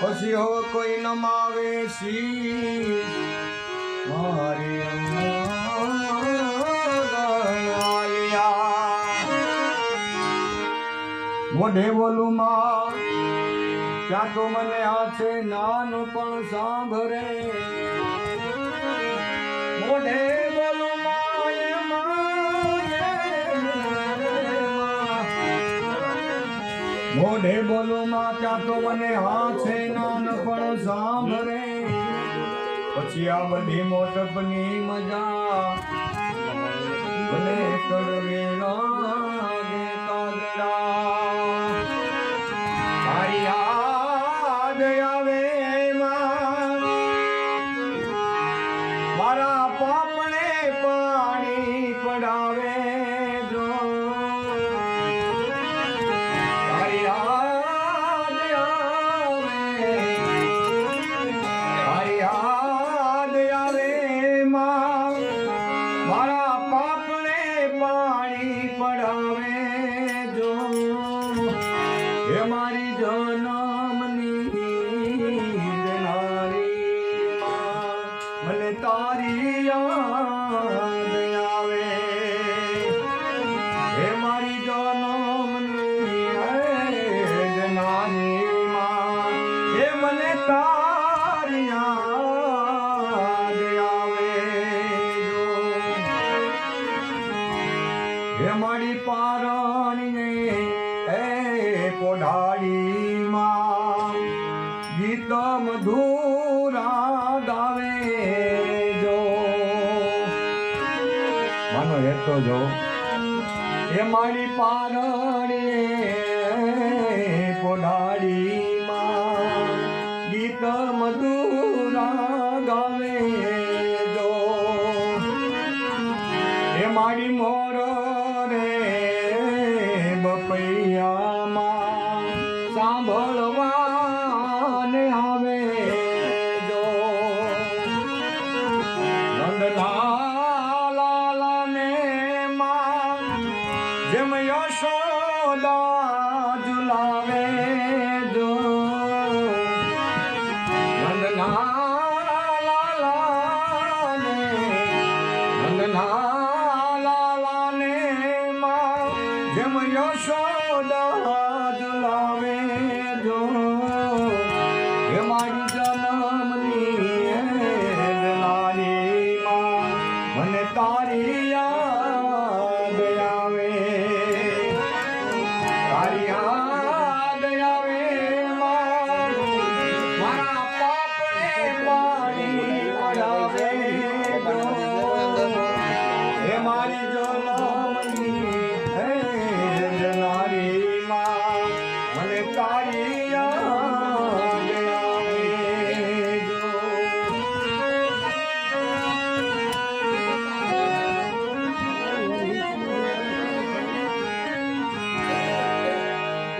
પછી હો કોઈ નમાવે શી. મારી મોઢે બોલું માં, ક્યાં તો મને આ છે નાનું પણ સાંભળે. મોઢે મોઢે બોલું માં તો મને હાથે નાન પણ સાંભળે. પછી આ બધી મોટપની મજા મને કરવે મારા પાપણે પાણી પડાવે. મારા પાપણે પાણી પડાવે જો. હે મારી જનમની દેનારી માં, મને તારી યાદ હે મારી પારણીને એ પોઢાડીમાં ગીત મધુરા ગાવે જો. માનો હેતો જો. હે મારી પારણીએ પોઢાડીમાં ગીત મધુરા સાંભળવાને આવે જો. નંદલાલાને માં જેમ યશોદા ઝુલાવે જો. નંદલાલાને નંદલાલાને માં જેમ યશોદા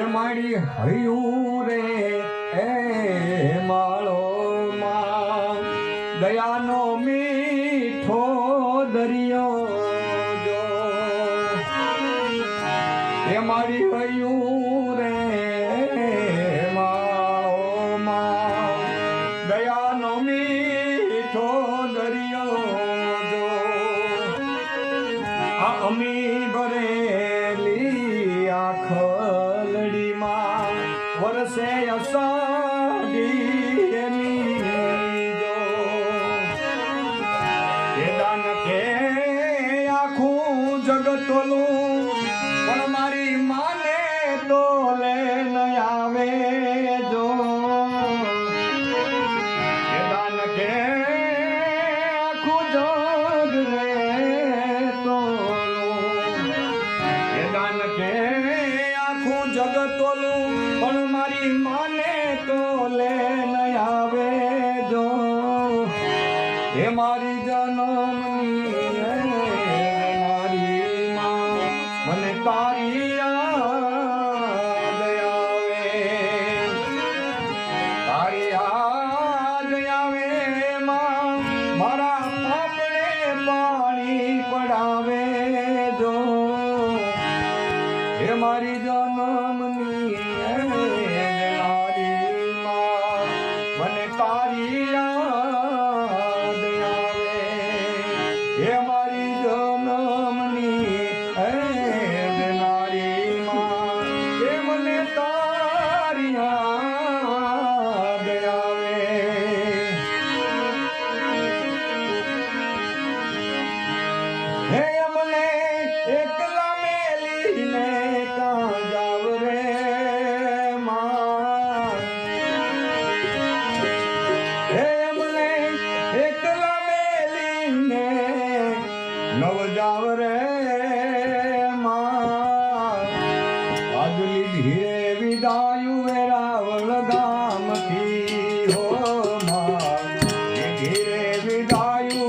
એ મારી હૈયું રે, એ માળો માં. દયાનો મીઠો દરિયો જો. એ મારી હૈયું રે માળો માં. દયાનો મીઠો આખું પણ મારી માને તો લે ન આવે જો. દાન કે આખું જગ રે તોલું. કે આખું જગત ઓલું પણ મારી માને હે મારી જન્મની નવ જાવ રે આજ લીધે વિદાયુ રાવણ ગામથી હો માં. ઘેરે વિદાયુ